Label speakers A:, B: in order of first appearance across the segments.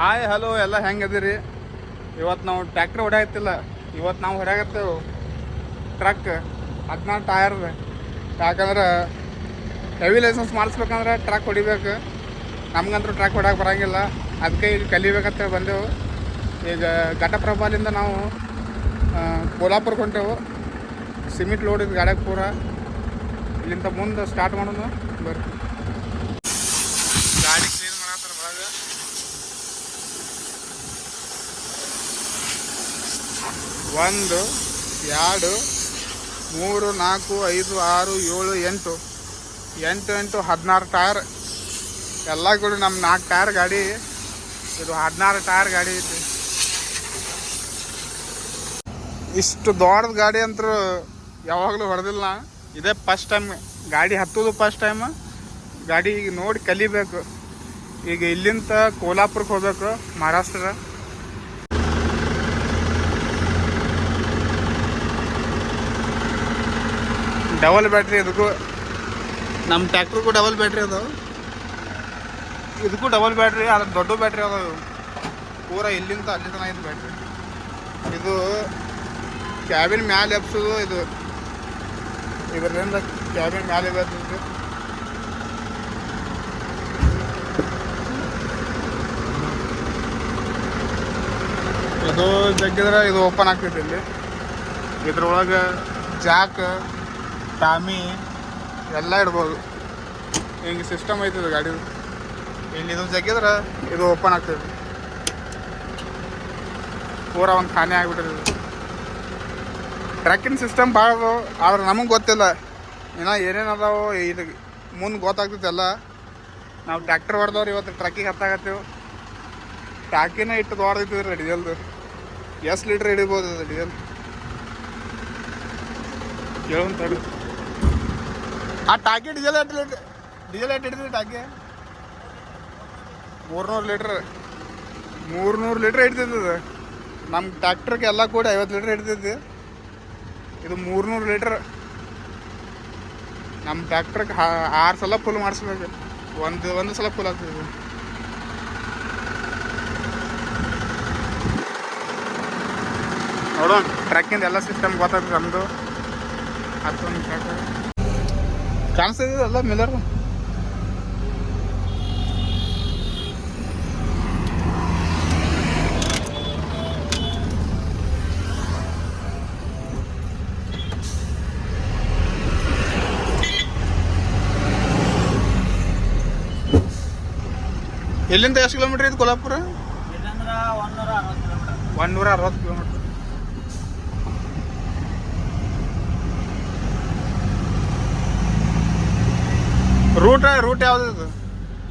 A: Hi hello ಎಲ್ಲ ಹೆಂಗೆ ಅದಿರಿ ಇವತ್ತು ನಾವು ಟ್ರ್ಯಾಕ್ಟ್ರ್ ಹೊಡ್ಯಾಗತ್ತಿಲ್ಲ ಇವತ್ತು ನಾವು ಹೊಡ್ಯಾಕತ್ತೇವೆ. ಟ್ರಕ್ ಹದಿನಾರು ಟಯರ್ ಯಾಕಂದ್ರೆ ಹೆವಿ ಲೈಸೆನ್ಸ್ ಮಾಡಿಸ್ಬೇಕಂದ್ರೆ ಟ್ರಕ್ ಹೊಡಿಬೇಕು. ನಮ್ಗಂತೂ ಟ್ರಕ್ ಹೊಡ್ಯಾಕೆ ಬರಂಗಿಲ್ಲ. ಅದಕ್ಕೆ ಈಗ ಕಲಿಬೇಕಂತ ಬಂದೆವು. ಈಗ ಘಟಪ್ರಭಾಲಿಂದ ನಾವು ಕೋಲಾಪುರಕ್ಕೆ ಹೊಂಟೆವು. ಸಿಮೆಂಟ್ ಲೋಡ್ ಇದು ಗಾಡ್ಯಾಗ ಪೂರ. ಇಲ್ಲಿಂದ ಮುಂದೆ ಸ್ಟಾರ್ಟ್ ಮಾಡೋಣ. ಬರ್ರಿ ಗಾಡಿ ಕ್ಲೀನ್ ಮಾಡತ್ತಾರ ಒಳಗೆ ಒಂದು, ಎರಡು, ಮೂರು, ನಾಲ್ಕು, ಐದು, ಆರು, ಏಳು, ಎಂಟು. ಎಂಟು ಎಂಟು, ಹದಿನಾರು ಟಯರ್ ಎಲ್ಲ ಕೂಡ ನಮ್ಮ ನಾಲ್ಕು ಟಯರ್ ಗಾಡಿ. ಇದು ಹದಿನಾರು ಟಯರ್ ಗಾಡಿ ಐತಿ. ಇಷ್ಟು ದೊಡ್ಡದ ಗಾಡಿ ಅಂತೂ ಯಾವಾಗಲೂ ಹೊಡೆದಿಲ್ಲ. ಇದೇ ಫಸ್ಟ್ ಟೈಮ್ ಗಾಡಿ ಹತ್ತೋದು ಫಸ್ಟ್ ಟೈಮ್ ಗಾಡಿ ಈಗ ನೋಡಿ ಕಲಿಬೇಕು. ಈಗ ಇಲ್ಲಿಂದ ಕೋಲಾಪುರಕ್ಕೆ ಹೋಗ್ಬೇಕು, ಮಹಾರಾಷ್ಟ್ರ. ಡಬಲ್ ಬ್ಯಾಟ್ರಿ ಇದಕ್ಕೂ ನಮ್ಮ ಟ್ಯಾಕ್ಟ್ರಿಗೂ ಡಬಲ್ ಬ್ಯಾಟ್ರಿ ಅದಾವ. ಇದಕ್ಕೂ ಡಬಲ್ ಬ್ಯಾಟ್ರಿ ಅದ್ರ ದೊಡ್ಡ ಬ್ಯಾಟ್ರಿ ಅದಾವ ಇವು. ಪೂರ ಇಲ್ಲಿಂದ ಅಲ್ಲಿ ತನಕ ಇದು ಬ್ಯಾಟ್ರಿ. ಇದು ಕ್ಯಾಬಿನ್ ಮ್ಯಾಲೆ ಎಬ್ಸೋದು ಇದು. ಇದರಿಂದ ಕ್ಯಾಬಿನ್ ಮ್ಯಾಲೆ ಬರ್ತದೆ ಇದು ಜಗ್ಗಿದ್ರೆ ಇದು ಓಪನ್ ಆಗ್ತೈತಿ ಇಲ್ಲಿ. ಇದ್ರೊಳಗೆ ಜಾಕ್ ಟಾಮಿ ಎಲ್ಲ ಇಡ್ಬೋದು. ಹಿಂಗೆ ಸಿಸ್ಟಮ್ ಐತದ ಗಾಡಿ ಇಲ್ಲಿ ಇದು ಜಗ್ಗಿದ್ರೆ ಇದು ಓಪನ್ ಆಗ್ತದೆ. ಪೂರ ಒಂದು ಖಾನೆ ಆಗಿಬಿಟ್ಟಿದೆ ಟ್ರ್ಯಾಕಿಂಗ್ ಸಿಸ್ಟಮ್ ಭಾಳ ಅದು ಆದ್ರೆ ನಮಗೆ ಗೊತ್ತಿಲ್ಲ. ಇನ್ನು ಏನೇನು ಅದಾವು, ಇದು ಮುಂದೆ ಗೊತ್ತಾಗ್ತೈತೆ ಎಲ್ಲ. ನಾವು ಟ್ರ್ಯಾಕ್ಟರ್ ಹೊಡೆದವ್ರು ಇವತ್ತು ಟ್ರಕ್ಕಿಗೆ ಹತ್ತಾಗತ್ತೀವಿ ಟ್ಯಾಕಿನ ಇಟ್ಟು ದೊಡ್ಡದೈತಿದ್ರಿ ಡೀಸೆಲ್ದು ಎಷ್ಟು ಲೀಟ್ರ್ ಹಿಡಿಬೋದು ಡೀಸೆಲ್ ತಡಿ ಆ ಟಾಕಿ ಡೀಸೆಲ್ ಎಷ್ಟು ಲೀಟ್ರ್, ಡೀಸೆಲ್ ಎಷ್ಟು ಹಿಡಿದ್ರಿ ಟಾಕಿ? ಮೂರ್ನೂರು ಲೀಟ್ರ್ ಮೂರ್ನೂರು ಲೀಟ್ರ್ ಹಿಡ್ತಿದ್ದದು ನಮ್ಮ ಟ್ಯಾಕ್ಟ್ರಿಗೆ ಎಲ್ಲ ಕೂಡಿ ಐವತ್ತು ಲೀಟ್ರ್ ಹಿಡ್ತೈತಿ ಇದು ಮೂರ್ನೂರು ಲೀಟ್ರ್. ನಮ್ಮ ಟ್ಯಾಕ್ಟ್ರಿಗೆ ಆರು ಸಲ ಫುಲ್ ಮಾಡಿಸ್ಬೇಕು. ಒಂದು ಒಂದು ಸಲ ಫುಲ್ ಆಗ್ತದೆ ನೋಡೋಣ, ಟ್ರ್ಯಾಕಿಂದ ಎಲ್ಲ ಸಿಸ್ಟಮ್ ಗೊತ್ತಾಗ್ತದೆ ನಮ್ಮದು ಹತ್ತೊಂದು ಟ್ರ್ಯಾಕ್ ಕಾಣಿಸ್ತಿದ್ದಲ್ಲ ಮಿಲ್ಲರ್ ಎಲ್ಲಿಂದ ಎಷ್ಟು ಕಿಲೋಮೀಟ್ರ್ ಇದು ಕೊಲ್ಹಾಪುರ
B: ಇದಂದ್ರ ನೂರ ಅರವತ್ತು ಕಿಲೋಮೀಟರ್
A: ಒಂದೂರ ಅರವತ್ತು ಕಿಲೋಮೀಟ್ರ್ ರೂಟ್ ರೂಟ್ ಯಾವ್ದು ಇದು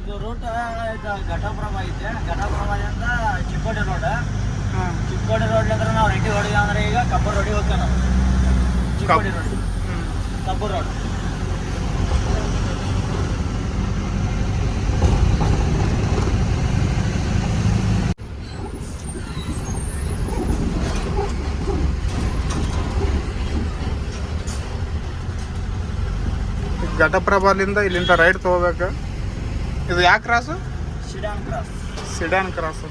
B: ಇದು ರೂಟ್ ಇದು ಘಟಪ್ರಭ ಐತೆ. ಘಟಪ್ರಭದಿಂದ ಚಿಕ್ಕೋಡಿ ರೋಡ್
A: ಹಾಂ.
B: ಚಿಕ್ಕೋಡಿ ರೋಡ್ ಅಂದ್ರೆ ನಾವು ರೆಡ್ಡಿ ಹೊಡಿದ ಅಂದ್ರೆ ಈಗ ಕಬ್ಬರ್ ರೋಡಿಗೆ ಹೋಗ್ತೇವೆ ನಾವು. ಚಿಕ್ಕೋಡಿ ರೋಡ್ ಕಬ್ಬು ರೋಡ್
A: ಘಟಪ್ರಭಾಲಿಂದ ಇಲ್ಲಿಂದ ರೈಟ್ ತೊಗೋಬೇಕು. ಇದು ಯಾಕೆ ಕ್ರಾಸು?
B: ಸಿಡಾನ್ ಕ್ರಾಸ್
A: ಸಿಡಾನ್ ಕ್ರಾಸು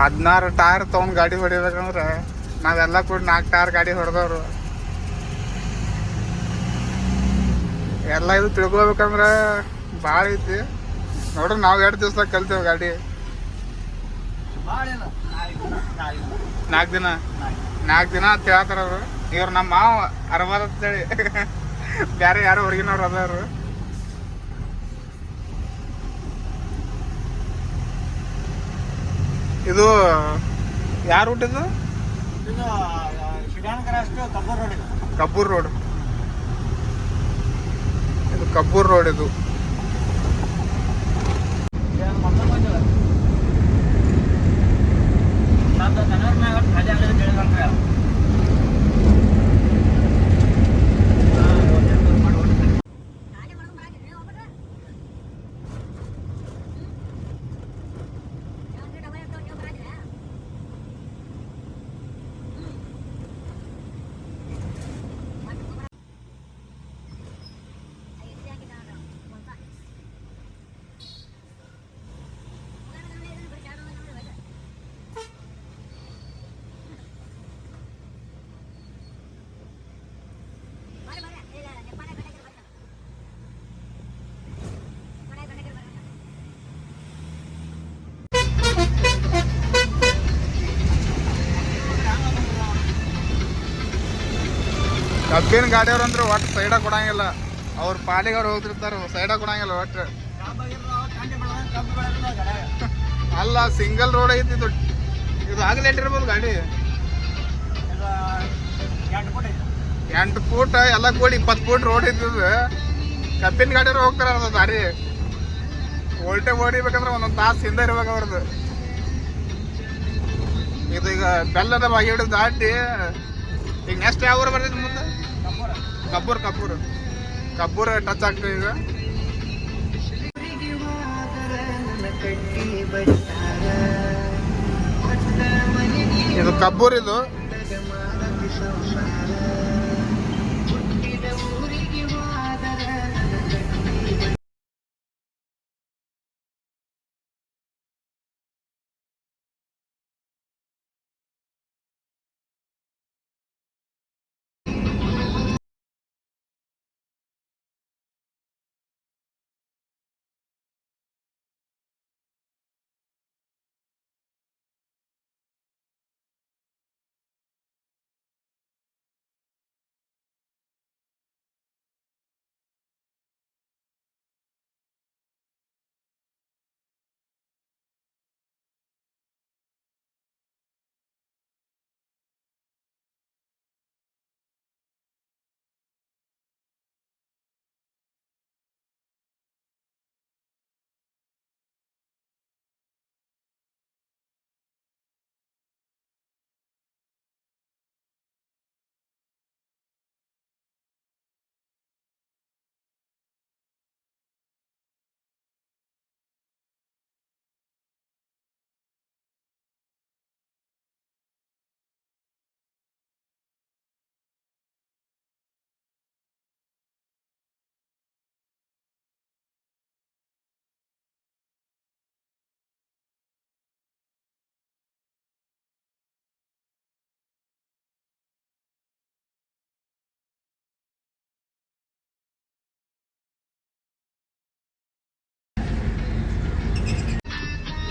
A: ಹದಿನಾರು ಟೈರ್ ತೊಗೊಂಡು ಗಾಡಿ ಹೊಡಿಬೇಕಂದ್ರೆ ನಾವೆಲ್ಲ ಕೂಡ ನಾಲ್ಕು ಟೈರ್ ಗಾಡಿ ಹೊಡೆದವ್ರು. ಎಲ್ಲ ಇದು ತಿಳ್ಕೊಬೇಕಂದ್ರೆ ಭಾಳ ಐತಿ. ನೋಡ್ರಿ ನಾವು ಎರಡು ದಿವ್ಸದಾಗ ಕಲ್ತೇವೆ ಗಾಡಿ. ನಾಲ್ಕು
B: ದಿನ. ನಾಲ್ಕು
A: ದಿನ ಅಂತ ಹೇಳ್ತಾರ ಅವ್ರು. ಇವ್ರು ನಮ್ಮ ಮಾವ ಅರವತ್ ಅಂತೇಳಿ. ಬೇರೆ ಯಾರು ಹೊರಗಿನವ್ರು ಅದಾರು. ಇದು ಯಾರು ರೂಟ್ ಇದು?
B: ಕಬ್ಬೂರ್ ರೋಡ್ ಇದು.
A: ಕಬ್ಬೂರ್ ರೋಡ್. ಇದು ಕಬ್ಬೂರ್ ರೋಡ್ ಇದು
B: ಇವಾಗ ಮೊದಲು
A: ಕಬ್ಬಿನ ಗಾಡಿಯವ್ರು ಅಂದ್ರೆ ಒಟ್ಟು ಸೈಡ ಕೊಡಂಗಿಲ್ಲ. ಅವ್ರ ಪಾಲಿಗೆ ಅವ್ರು ಹೋಗ್ತಿರ್ತಾರೆ, ಸೈಡ ಕೊಡಂಗಿಲ್ಲ ಒಟ್ಟು. ಅಲ್ಲ ಸಿಂಗಲ್ ರೋಡ್ ಐತಿ ಇದು. ಇದು ಆಗಲೇ ಇಟ್ಟಿರ್ಬೋದು ಗಾಡಿ. ಎಂಟು ಫೂಟ್ ಎಲ್ಲ ಕೂಡಿ ಇಪ್ಪತ್ತು ಫೂಟ್ ರೋಡ್ ಇದ್ದದ ಕಬ್ಬಿನ ಗಾಡಿಯವ್ರು ಹೋಗ್ತಾರ ಅದು ದಾರಿ. ಓಲ್ಟೆ ಓಡಿಬೇಕಂದ್ರೆ ಒಂದೊಂದು ತಾಸು ಹಿಂದೆ ಇರ್ಬೇಕು ಅವ್ರದ್ದು ಇದು ಈಗ ಬೆಲ್ಲದ ಬಾಗಿ ಹಿಡಿದು ದಾಟಿ, ಈಗ ನೆಕ್ಸ್ಟ್ ಯಾವ ಊರು ಬರ್ತೈತಿ ಮುಂದೆ? ಕಬ್ಬೂರ್ ಕಬ್ಬೂರ್. ಕಬ್ಬೂರ್ ಟಚ್ ಆಗ್ತದೆ ಈಗ ಇದು ಕಬ್ಬೂರ್ ಇದು.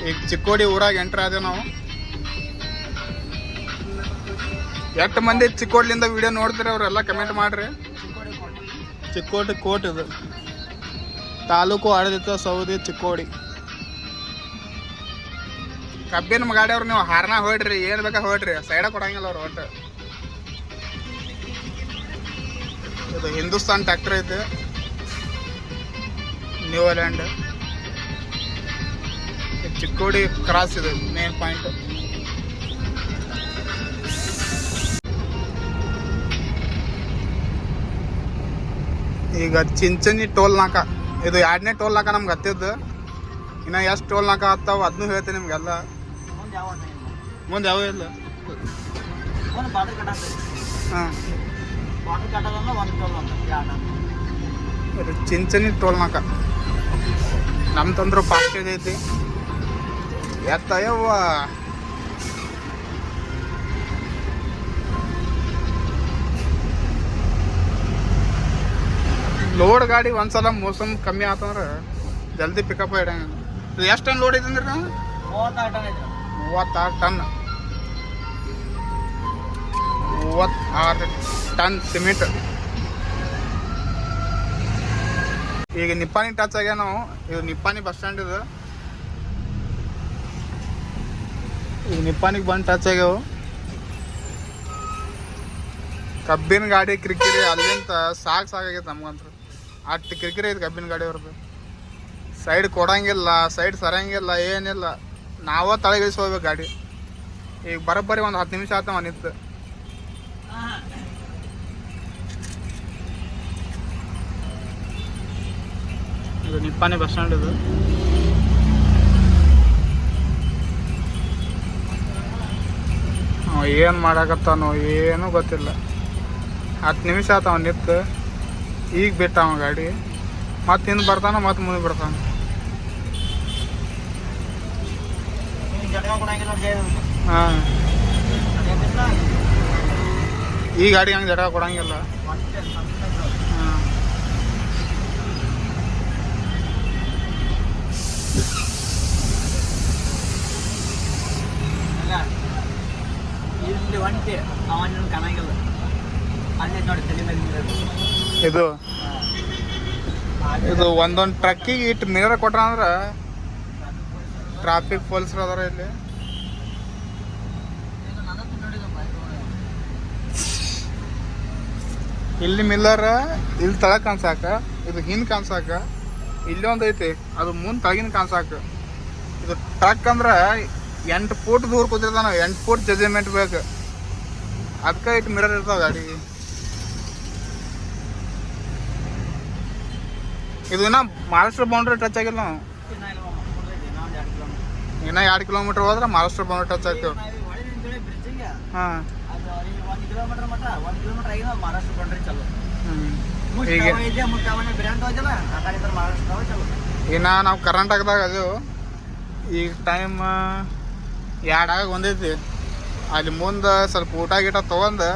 A: ಈಗ ಚಿಕ್ಕೋಡಿ ಊರಾಗ ಎಂಟ್ರ್ ಆದೇವು ನಾವು. ಎಷ್ಟು ಮಂದಿ ಚಿಕ್ಕೋಡ್ಲಿಂದ ವಿಡಿಯೋ ನೋಡ್ತೀರಿ ಅವರೆಲ್ಲ ಕಮೆಂಟ್ ಮಾಡ್ರಿ. ಚಿಕ್ಕೋಡಿ ಕೋಟ್ ಇದು. ತಾಲೂಕು ಆಡಳಿತ ಸೌದಿ ಚಿಕ್ಕೋಡಿ. ಕಬ್ಬಿನ ಗಾಡಿಯವ್ರು ನೀವು ಹಾರನ ಹೊಡ್ರಿ ಏನು ಬೇಕಾ ಹೊಡ್ರಿ ಸೈಡ ಕೊಡಂಗಿಲ್ಲ ಅವ್ರು ಒಟ್ಟು. ಇದು ಹಿಂದೂಸ್ತಾನ್ ಟ್ಯಾಕ್ಟರ್ ಐತೆ. ನ್ಯೂಲ್ಯಾಂಡ್ ಚಿಕ್ಕೋಡಿ ಕ್ರಾಸ್ ಇದೆ ಮೇನ್ ಪಾಯಿಂಟ್ ಈಗ ಚಿಂಚನಿ ಟೋಲ್ ನಾಕ ಇದು ಎರಡನೇ ಟೋಲ್ ನಾಕ ನಮ್ಗೆ ಹತ್ತಿದ್ದು. ಇನ್ನು ಎಷ್ಟು ಟೋಲ್ ನಾಕ ಹತ್ತಾವ ಅದನ್ನೂ ಹೇಳ್ತೀನಿ ನಿಮಗೆಲ್ಲ
B: ಮುಂದೆ ಯಾವ
A: ಇಲ್ಲ. ಹಾಂ. ಚಿಂಚನಿ ಟೋಲ್ ನಾಕ ನಮ್ಮ ತಂದ್ರು ಪಾಸ್ಟೇಜ್ ಐತಿ. ಎತ್ತ ಯವ್ವ ಲೋಡ್ ಗಾಡಿ ಒಂದ್ಸಲ ಮೋಸಮ್ ಕಮ್ಮಿ ಆತಂದ್ರೆ ಜಲ್ದಿ ಪಿಕಪ್ ಇಡಂಗ ಎಷ್ಟು ಟನ್ ಲೋಡ್ ಐತಂದ್ರಿ ನಾವು
B: ಮೂವತ್ತಾರು ಟನ್
A: ಮೂವತ್ತಾರು ಟನ್ ಸಿಮೆಂಟ್ ಈಗ ನಿಪ್ಪಾನಿ ಟಚ್ ಆಗ್ಯಾವ ನಾವು ಇದು ನಿಪ್ಪಾನಿ ಬಸ್ ಸ್ಟ್ಯಾಂಡ್ ಇದು. ಈಗ ನಿಪ್ಪಾನಿಗೆ ಬಂದು ಟಚ್ ಆಗ್ಯಾವ. ಕಬ್ಬಿನ ಗಾಡಿ, ಕಿರಿಕಿರಿ, ಅಲ್ಲಿಂತ ಸಾಕು ಸಾಕಾಗೈತೆ ನಮ್ಗಂತೂ ಅಷ್ಟು ಕಿರಿಕಿರಿ ಐತೆ ಕಬ್ಬಿನ ಗಾಡಿ ಅವ್ರದ್ದು ಸೈಡ್ ಕೊಡಂಗಿಲ್ಲ ಸೈಡ್ ಸರಂಗಿಲ್ಲ, ಏನಿಲ್ಲ. ನಾವ ಹೋಗ್ಬೇಕು ಗಾಡಿ. ಈಗ ಬರೋಬ್ಬರಿ ಒಂದು ಹತ್ತು ನಿಮಿಷ ಆತ ನಿಂತು. ಇದು ನಿಪ್ಪಾನಿ ಬಸ್ ಸ್ಟ್ಯಾಂಡ್ ಇದು. ಏನು ಮಾಡಾಕತ್ತಾನೋ ಏನೂ ಗೊತ್ತಿಲ್ಲ. ಹತ್ತು ನಿಮಿಷ ಆತವ ನಿಂತು ಈಗ ಬಿಟ್ಟ ಅವ ಗಾಡಿ. ಮತ್ತೆ ಹಿಂದೆ ಬರ್ತಾನ ಮತ್ತೆ ಮುಂದೆ ಬರ್ತಾನೆ ಹಾಂ. ಈ ಗಾಡಿ ಹಂಗೆ ಜಡ ಕೊಡಂಗಿಲ್ಲ
B: ಮತ್ತೆ ಸಂಸ್ಕೃತ
A: ಹಾಂ
B: ಅಲ್ಲ ಕಣಂಗಿಲ್ಲ ನೋಡಿ ತಲೆ ಮೇಲೆ.
A: ಇದು ಇದು ಒಂದೊಂದು ಟ್ರಕ್ಕಿಗೆ ಇಟ್ಟು ಮಿರರ್ ಕೊಟ್ರ ಅಂದ್ರೆ ಟ್ರಾಫಿಕ್ ಪೊಲೀಸರು ಅದಾರ ಇಲ್ಲಿ
B: ಈಗ ನನ್ನತ್ರ ನೋಡಿದ bike ಒಳಗೆ.
A: ಇಲ್ಲಿ ಮಿಲ್ಲರ ಇಲ್ಲಿ ತಳ ಕಾಣ್ಸಾಕ ಇದು ಹಿಂದ್ ಕಾಣ್ಸಾಕ ಇಲ್ಲಿ ಒಂದ್ ಐತಿ ಅದು ಮುಂದ್ ತಳಗಿನ ಕಾಣ್ಸಾಕ ಇದು ಟ್ರಕ್ ಅಂದ್ರ ಎಂಟು ಫೂಟ್ ದೂರ ಕೂತಿರ್ತಾನ ಎಂಟು ಫೂಟ್ ಜಜ್ಮೆಂಟ್ ಬೇಕು ಅದಕ್ಕೆ ಇಟ್ಟು ಮಿರರ್ ಇರ್ತಾವ ಗಾಡಿ. ಇದು ಇನ್ನ ಮಹಾರಾಷ್ಟ್ರ ಬೌಂಡ್ರಿ ಟಚ್ ಆಗಿಲ್ಲ ನಾವು.
B: ಇನ್ನ ಎರಡ್
A: ಎರಡು ಕಿಲೋಮೀಟರ್ ಹೋದ್ರೆ ಮಹಾರಾಷ್ಟ್ರ ಬೌಂಡ್ರಿ ಟಚ್ ಆಗ್ತೇವೆ. ಹಾಂ. ಇನ್ನ ನಾವು ಕರ್ನಾಟಕದಾಗ ಅದು ಈಗ ಟೈಮ್ ಎರಡಾಗ ಒಂದೈತಿ ಅಲ್ಲಿ ಮುಂದೆ ಸ್ವಲ್ಪ ಊಟ ಗೀಟ ತೊಗೊಂಡು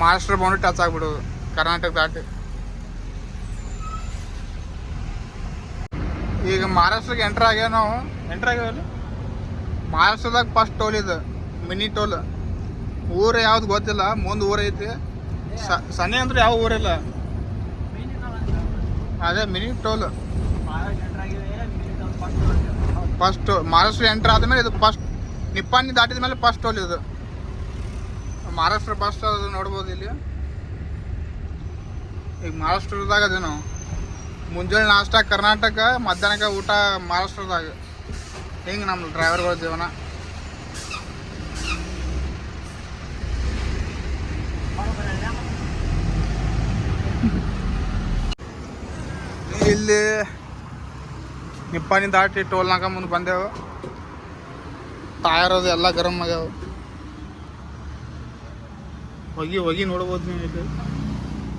A: ಮಹಾರಾಷ್ಟ್ರ ಬೌಂಡ್ರಿ ಟಚ್ ಆಗ್ಬಿಡು ಕರ್ನಾಟಕ ದಾಟಿ. ಈಗ ಮಹಾರಾಷ್ಟ್ರಕ್ಕೆ ಎಂಟ್ರ್ ಆಗ್ಯಾವ ನಾವು. ಎಂಟ್ರ್ ಆಗ್ಯಾವಲ್ಲ ಮಹಾರಾಷ್ಟ್ರದಾಗ ಫಸ್ಟ್ ಟೋಲ್ ಇದು ಮಿನಿ ಟೋಲ್ ಊರು ಯಾವ್ದು ಗೊತ್ತಿಲ್ಲ ಮುಂದೆ ಊರು ಐತಿ. ಸನಿ ಅಂದ್ರೆ ಯಾವ ಊರಿಲ್ಲ ಅದೇ mini toll
B: first
A: Maharashtra entry ಆದ್ಮೇಲೆ ಇದು ಫಸ್ಟ್ ನಿಪ್ಪಾಣಿ ದಾಟಿದ ಮೇಲೆ ಫಸ್ಟ್ ಟೋಲ್ ಇದು ಮಹಾರಾಷ್ಟ್ರ ಬಸ್ ಅದು ನೋಡ್ಬೋದು ಇಲ್ಲಿ. ಈಗ ಮಹಾರಾಷ್ಟ್ರದಾಗ ಅದೇ ನಾವು ಮುಂಜಾನೆ ನಾಷ್ಟ, ಕರ್ನಾಟಕ ಮಧ್ಯಾಹ್ನಕ್ಕೆ ಊಟ ಮಹಾರಾಷ್ಟ್ರದಾಗ. ಹಿಂಗೆ ನಮ್ಮ ಡ್ರೈವರ್ಗಳ ಜೀವನ. ಇಲ್ಲಿ ನಿಪ್ಪಾನಿ ದಾಟಿ ಟೋಲ್ ನಾಕ ಮುಂದೆ ಬಂದೆವು. ಟಯರ್ ಅದು ಎಲ್ಲ ಗರಮ್ ಆಗ್ಯಾವ. ಹೊಗಿ ಹೊಗಿ ನೋಡ್ಬೋದು ನೀವು ಇಲ್ಲಿ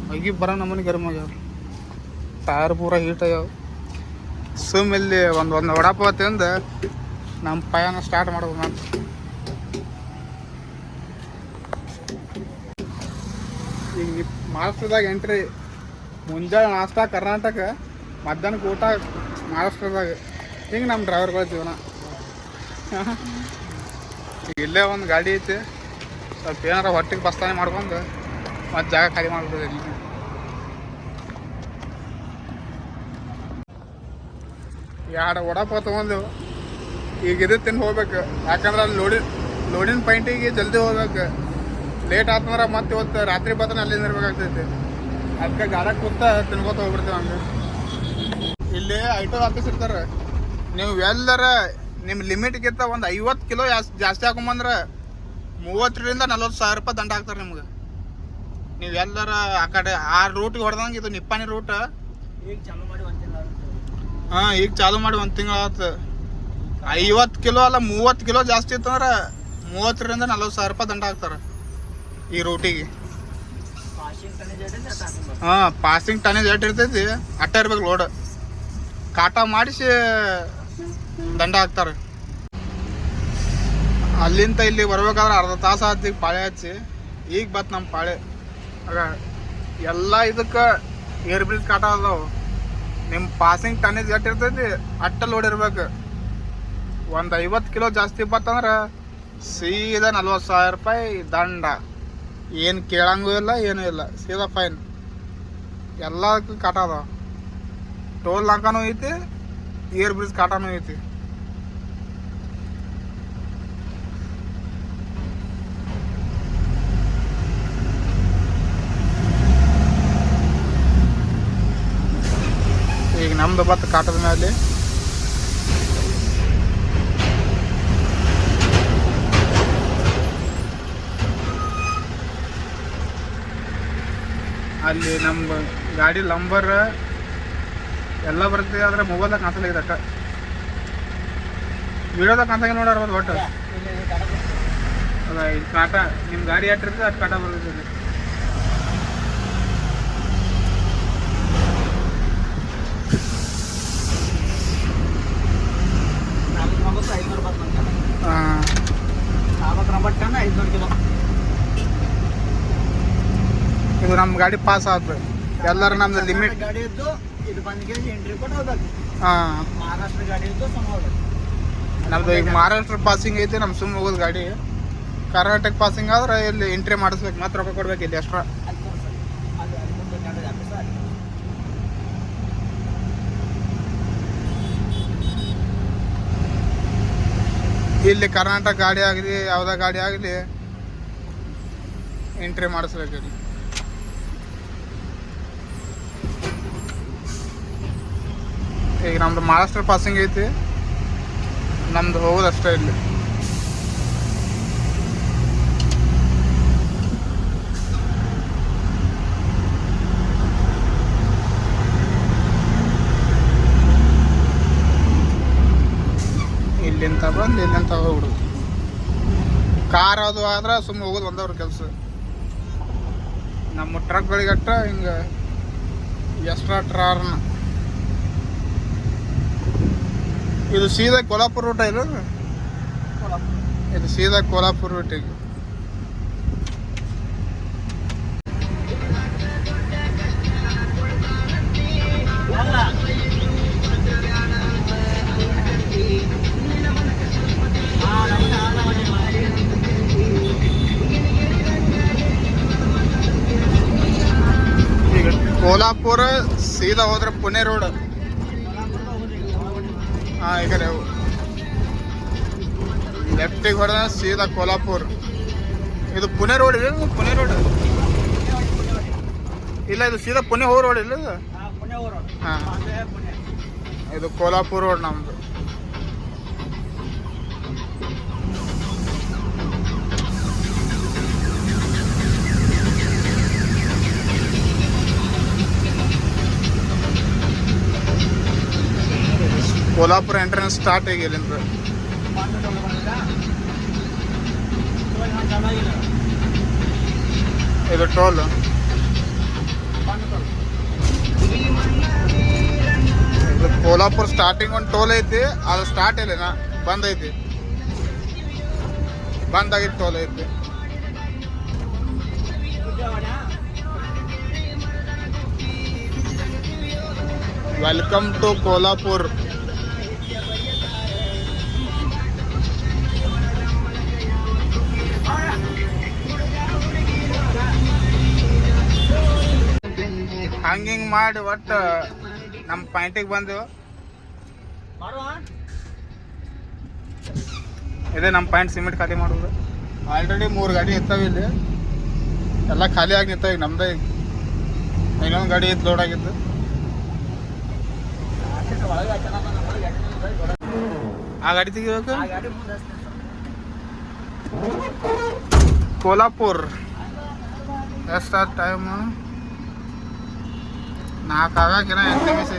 A: ಹೊಗಿ ಬರೋ ನಮ್ಮನೆ ಗರಮ್ ಆಗ್ಯಾವ. ಟಯರ್ ಪೂರ ಹೀಟ್ ಆಗ್ಯಾವ. ಸುಮ್ ಇಲ್ಲಿ ಒಂದು ಒಂದು ವಡಾಪಾವ ತಿಂದು ನಮ್ಮ ಪಯಣ ಸ್ಟಾರ್ಟ್ ಮಾಡ್ಬೇಕು ನಾನು. ಈಗ ಮಹಾರಾಷ್ಟ್ರದಾಗ ಎಂಟ್ರಿ ಮುಂಜಾನೆ ನಾಷ್ಟ ಕರ್ನಾಟಕ, ಮಧ್ಯಾಹ್ನಕ್ಕೆ ಊಟ ಮಹಾರಾಷ್ಟ್ರದಾಗ. ಹಿಂಗೆ ನಮ್ಮ ಡ್ರೈವರ್ಗಳ ಜೀವನ. ಇಲ್ಲೇ ಒಂದು ಗಾಡಿ ಐತಿ. ಸ್ವಲ್ಪ ಏನಾರ ಹೊಟ್ಟಿಗೆ ಬಸ್ತಾನೆ ಮಾಡ್ಕೊಂಡು ಮತ್ತೆ ಜಾಗ ಖಾಲಿ ಮಾಡ್ಬಿಡೋದು ಇಲ್ಲಿ. ಎರಡು ವಡಾಪಾವ್ ತೊಗೊಂಡೆವು ಈಗ ಇದು ತಿಂದು ಹೋಗ್ಬೇಕು. ಯಾಕಂದ್ರೆ ಅಲ್ಲಿ ಲೋಡಿ, ಲೋಡಿನ ಪಾಯಿಂಟಿಗೆ ಜಲ್ದಿ ಹೋಗ್ಬೇಕು. ಲೇಟ್ ಆತಂದ್ರೆ ಮತ್ತೆ ಇವತ್ತು ರಾತ್ರಿ ಬತ್ತನ ಅಲ್ಲಿ ಇರ್ಬೇಕಾಗ್ತೈತಿ. ಅದಕ್ಕೆ ಗಾಡಕ್ ಕೂತ ತಿನ್ಕೋತ ಹೋಗ್ಬಿಡ್ತೀವಿ ಹಂಗೆ. ಇಲ್ಲಿ ಐಟೋ ಆಫೀಸ್ ಇರ್ತಾರೆ. ನೀವು ಎಲ್ಲರ ನಿಮ್ಮ ಲಿಮಿಟ್ಗಿಂತ ಒಂದು ಐವತ್ತು ಕಿಲೋ ಜಾಸ್ತಿ ಜಾಸ್ತಿ ಹಾಕೊಂಬಂದ್ರೆ ಮೂವತ್ತರಿಂದ ನಲ್ವತ್ತು ಸಾವಿರ ರೂಪಾಯಿ ದಂಡ ಹಾಕ್ತಾರೆ ನಿಮ್ಗೆ. ನೀವು ಎಲ್ಲರ ಆ ಕಡೆ ಆ ರೂಟಿಗೆ ಹೊಡೆದಂಗೆ ಇದು ನಿಪ್ಪಾಣಿ ರೂಟ್.
B: ಈಗ ಚಾಲು ಮಾಡಿ ಒಂದು ತಿಂಗಳು
A: ಹಾಂ ಈಗ ಚಾಲು ಮಾಡಿ ಒಂದು ತಿಂಗಳಾಯ್ತು ಐವತ್ತು ಕಿಲೋ ಅಲ್ಲ ಮೂವತ್ತು ಕಿಲೋ ಜಾಸ್ತಿ ಇತ್ತಂದ್ರೆ ಮೂವತ್ತರಿಂದ ನಲ್ವತ್ತು ಸಾವಿರ ರೂಪಾಯಿ ದಂಡ ಹಾಕ್ತಾರೆ ಈ ರೂಟಿಗೆ. ಹಾಂ ಪಾಸಿಂಗ್ ಟನೇಜ್ ಎಷ್ಟು ಇರ್ತೈತಿ. ಅಟ್ಟ ಇರ್ಬೇಕು ಲೋಡ್ ಕಾಟ ಮಾಡಿಸಿ ದಂಡ ಹಾಕ್ತಾರೆ. ಅಲ್ಲಿಂದ ಇಲ್ಲಿ ಬರ್ಬೇಕಾದ್ರೆ ಅರ್ಧ ತಾಸು ಆಯ್ತು, ಪಾಳೆ ಹಚ್ಚಿ ಈಗ ಬತ್ ನಮ್ಮ ಪಾಳೆ. ಆಗ ಎಲ್ಲ ಇದಕ್ಕೆ ಏರ್ ಬ್ರಿಡ್ಜ್ ಕಾಟ ಅದಾವು. ನಿಮ್ಮ ಪಾಸಿಂಗ್ ಟನ್ನಿ ಎಷ್ಟು ಇರ್ತೈತಿ? ಅಟ್ಟ ಲೋಡ್ ಇರ್ಬೇಕು. ಒಂದು ಐವತ್ತು ಕಿಲೋ ಜಾಸ್ತಿ ಬತ್ತಂದ್ರೆ ಸೀದಾ ನಲ್ವತ್ತು ಸಾವಿರ ರೂಪಾಯಿ ದಂಡ. ಏನು ಕೇಳಂಗೂ ಇಲ್ಲ, ಏನೂ ಇಲ್ಲ. ಸೀದಾ ಫೈನ್ ಎಲ್ಲದಕ್ಕೂ ಕಾಟ ಅದಾವ. ಟೋಲ್ ನಾಕಾನು ಐತಿ, ಏರ್ ಬ್ರಿಡ್ಜ್ ಕಾಟನೂ ಐತಿ ಈಗ ನಮ್ದು ಬತ್ತು ಕಾಟದ ಮೇಲೆ. ಅಲ್ಲಿ ನಮ್ಮ ಗಾಡಿ ಲಂಬರ್ ಎಲ್ಲ ಬರ್ತದೆ ಆದ್ರೆ ಮೊಬೈಲ್ದಾಗ ಕಾಣಿಸಲ್ಲ ಇದಕ್ಕ. ವಿಡಿಯೋದಾಗ ಕಾಣಿಸಂಗ ನೋಡಾರ ಒಟ್ಟು. ಅದ ಇದು ಕಾಟ ನಿಮ್ಮ ಗಾಡಿ ಅಟ್ಟಿರ್ತದೆ ಅದು ಕಾಟ ಬರ್ತದೆ
B: ನಾಲ್ಕು ಒಂಬತ್ತು ಐದುನೂರು ಬಸ್ ಬಂತ
A: ಹಾಂ
B: ನಾಲ್ಕು ಒಂಬತ್ತು ಟನ್ ಐದುನೂರು ಕಿಲೋ
A: ಇದು ನಮ್ಮ ಗಾಡಿ ಪಾಸ್ ಆಯ್ತು ಎಲ್ಲರ ನಮ್ದು ಲಿಮಿಟ್
B: ಗಾಡಿ ಇದ್ದು ಇದು ಬಂದ್ಗೆ ಎಂಟ್ರಿ ಕೊಟ್ಟು ಹೋಗ್ಬೇಕು.
A: ಹಾಂ.
B: ಮಹಾರಾಷ್ಟ್ರ ಗಾಡಿ ಇದ್ದು ಹೋಗ್ಬೇಕು.
A: ನಮ್ದು ಈಗ ಮಹಾರಾಷ್ಟ್ರ ಪಾಸಿಂಗ್ ಐತಿ ನಮ್ಮ ಸುಮ್ ಹೋಗೋದು ಗಾಡಿ. ಕರ್ನಾಟಕ ಪಾಸಿಂಗ್ ಆದ್ರೆ ಇಲ್ಲಿ ಎಂಟ್ರಿ ಮಾಡಿಸ್ಬೇಕು ಮತ್ತೆ ರೊಕ್ಕ ಕೊಡ್ಬೇಕು ಇಲ್ಲಿ ಇಲ್ಲಿ ಕರ್ನಾಟಕ ಗಾಡಿ ಆಗಲಿ ಯಾವುದೇ ಗಾಡಿ ಆಗಲಿ ಎಂಟ್ರಿ ಮಾಡಿಸ್ಬೇಕು ಇಲ್ಲಿ. ಈಗ ನಮ್ದು ಮಹಾರಾಷ್ಟ್ರ ಪಾಸಿಂಗ್ ಐತಿ. ನಮ್ದು ಹೋಗೋದು ಅಷ್ಟೇ ಇಲ್ಲಿ. ಇಲ್ಲಿಂದ ಬಂದು ಇಲ್ಲಿಂದ ಹೋಗ್ಬಿಡುದು. ಕಾರ್ ಅದು ಆದ್ರೆ ಸುಮ್ಮನೆ ಹೋಗೋದು ಒಂದವ್ರ ಕೆಲಸ. ನಮ್ಮ ಟ್ರಕ್ಗಳಿಗಟ್ಟ ಹಿಂಗೆ ಎಕ್ಸ್ಟ್ರಾ ಟ್ರಾರ್ನ ಇದು ಸೀದಾ ಕೊಲ್ಲಾಪುರ ರೂಟ ಇಲ್ಲ ಇದು ಸೀದಾ ಕೋಲಾಪುರ ರೂಟಿಗೆ ಈಗ ಕೋಲಾಪುರ ಸೀದಾ ಹೋದ್ರೆ ಪುಣೆ ರೋಡ್ ಲೆಫ್ಟಿಗೆ ಹೊಡೆದ ಸೀದಾ ಕೋಲಾಪುರ ಇದು ಪುಣೆ ರೋಡ್ ಇದೆ ಪುಣೆ ರೋಡ್. ಇಲ್ಲ ಇದು ಸೀದಾ ಪುಣೆ ಹೋಗ್ ರೋಡ್ ಇಲ್ಲ ಇದು?
B: ಹಾಂ
A: ಇದು ಕೋಲಾಪುರ್ ರೋಡ್ ನಮ್ದು. ಕೋಲಾಪುರ ಎಂಟ್ರೆನ್ಸ್ ಸ್ಟಾರ್ಟ್ ಆಗಿ ಇಲ್ಲಿಂದ. ಇದು ಟೋಲ್
B: ಪಾಂಡು ಟೋಲ್
A: ಇದು ಕೋಲ್ಹಾಪುರ ಸ್ಟಾರ್ಟಿಂಗ್ ಒಂದು ಟೋಲ್ ಐತಿ ಅದು ಸ್ಟಾರ್ಟ್ ಇಲ್ಲ ಬಂದ್ ಐತಿ ಬಂದ್ ಆಗಿದ್ದು ಟೋಲ್ ಐತಿ
B: ಉದ್ಯೋಗಣ್ಣ
A: ವೆಲ್ಕಮ್ ಟು ಕೋಲ್ಹಾಪುರ್ ಹಂಗಿಂಗ್ ಮಾಡಿ ಒಟ್ಟು ನಮ್ಮ ಪಾಯಿಂಟಿಗೆ ಬಂದು. ಇದೇ ನಮ್ಮ ಪಾಯಿಂಟ್ ಸಿಮೆಂಟ್ ಖಾಲಿ ಮಾಡೋದು ಆಲ್ರೆಡಿ ಮೂರು ಗಾಡಿ ಇರ್ತಾವೆ ಇಲ್ಲಿ. ಎಲ್ಲ ಖಾಲಿ ಆಗಿ ನಿಂತಾವ ಈಗ ನಮ್ದೇ ಇನ್ನೊಂದು ಗಾಡಿ ಇತ್ತು ಲೋಡ್ ಆಗಿತ್ತು ಆ ಗಾಡಿ ತೆಗಿಬೇಕು?
B: ಆ ಗಾಡಿ ಮುಂದೆ ಹಚ್ತೀನಿ ಸರ್.
A: ಕೋಲ್ಹಾಪುರ್ ಎಷ್ಟು ಟೈಮ್ ನಾಲ್ಕು ಆಗಾಕಿನ ಎಂಟು ನಿಮಿಷ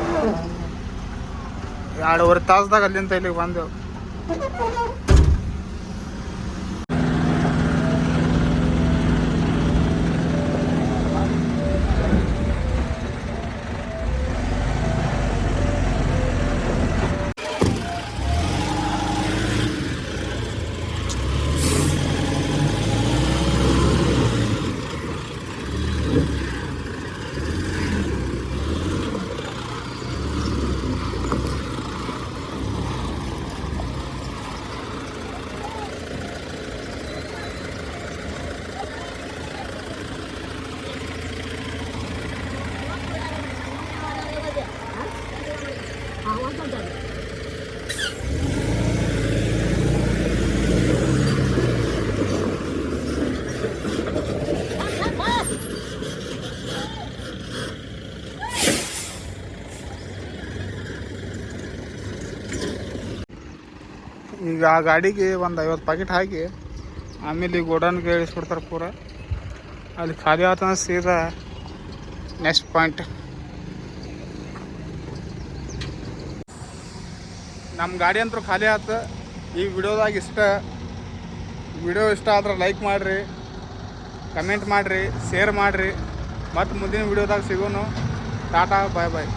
A: ಎರಡೂವರೆ ತಾಸ್ದಾಗ ಅಲ್ಲಿಂದ ಇಲ್ಲಿಗೆ ಬಂದೆವು. ಈಗ ಆ ಗಾಡಿಗೆ ಒಂದು ಐವತ್ತು ಪ್ಯಾಕೆಟ್ ಹಾಕಿ, ಆಮೇಲೆ ಈ ಗೋಡನ್ಗೆ ಇಳಿಸ್ಬಿಡ್ತಾರೆ ಪೂರ. ಅಲ್ಲಿ ಖಾಲಿ ಆತನ ಸೀದಾ ನೆಕ್ಸ್ಟ್ ಪಾಯಿಂಟ್ ನಮ್ಮ ಗಾಡಿ ಅಂತೂ ಖಾಲಿ ಆತ. ಈ ವಿಡಿಯೋದಾಗ ಇಷ್ಟ. ವಿಡಿಯೋ ಇಷ್ಟ ಆದ್ರೆ ಲೈಕ್ ಮಾಡಿರಿ ಕಮೆಂಟ್ ಮಾಡಿರಿ ಶೇರ್ ಮಾಡಿರಿ. ಮತ್ತು ಮುಂದಿನ ವಿಡಿಯೋದಾಗ ಸಿಗೋನು. ಟಾಟಾ ಬಾಯ್ ಬಾಯ್